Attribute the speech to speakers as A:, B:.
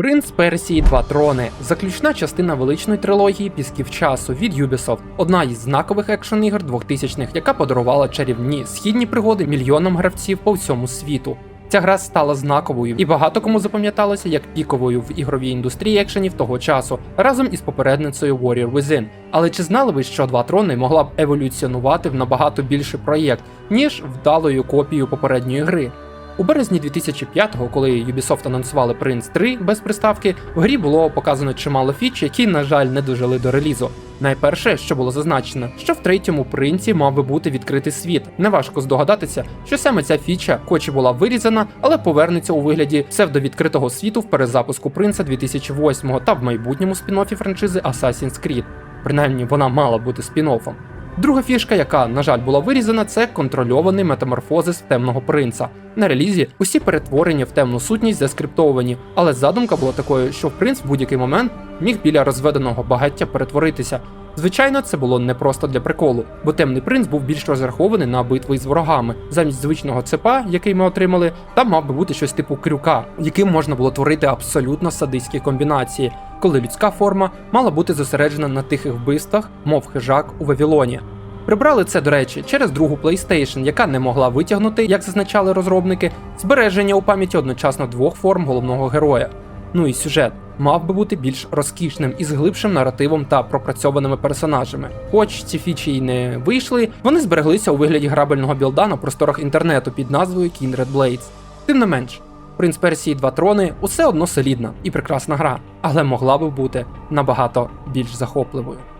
A: Принц Персії Два трони заключна частина величної трилогії Пісків часу від Ubisoft, одна із знакових екшн ігор 2000-х, яка подарувала чарівні східні пригоди мільйонам гравців по всьому світу. Ця гра стала знаковою і багато кому запам'яталася як піковою в ігровій індустрії екшенів того часу, разом із попередницею Warrior Within. Але чи знали ви, що два трони могла б еволюціонувати в набагато більший проєкт, ніж вдалою копією попередньої гри? У березні 2005-го, коли Ubisoft анонсували Prince 3 без приставки, в грі було показано чимало фіч, які, на жаль, не дожили до релізу. Найперше, що було зазначено, що в третьому принці мав би бути відкритий світ. Неважко здогадатися, що саме ця фіча, хоч і була вирізана, але повернеться у вигляді псевдовідкритого світу в перезапуску принца 2008-го та в майбутньому спін-оффі франшизи Assassin's Creed. Принаймні, вона мала бути спін-оффом. Друга фішка, яка, на жаль, була вирізана, це контрольований метаморфозис темного принца. На релізі усі перетворення в темну сутність заскриптовані, але задумка була такою, що принц в будь-який момент міг біля розведеного багаття перетворитися. Звичайно, це було не просто для приколу, бо темний принц був більш розрахований на битви з ворогами. Замість звичного цепа, який ми отримали, там мав би бути щось типу крюка, яким можна було творити абсолютно садистські комбінації, коли людська форма мала бути зосереджена на тихих вбивствах, мов хижак у Вавилоні. Прибрали це, до речі, через другу PlayStation, яка не могла витягнути, як зазначали розробники, збереження у пам'яті одночасно двох форм головного героя. Ну і сюжет мав би бути більш розкішним і з глибшим наративом та пропрацьованими персонажами. Хоч ці фічі й не вийшли, вони збереглися у вигляді грабельного білда на просторах інтернету під назвою Kindred Blades. Тим не менш, Принц Персії Два трони усе одно солідна і прекрасна гра, але могла би бути набагато більш захопливою.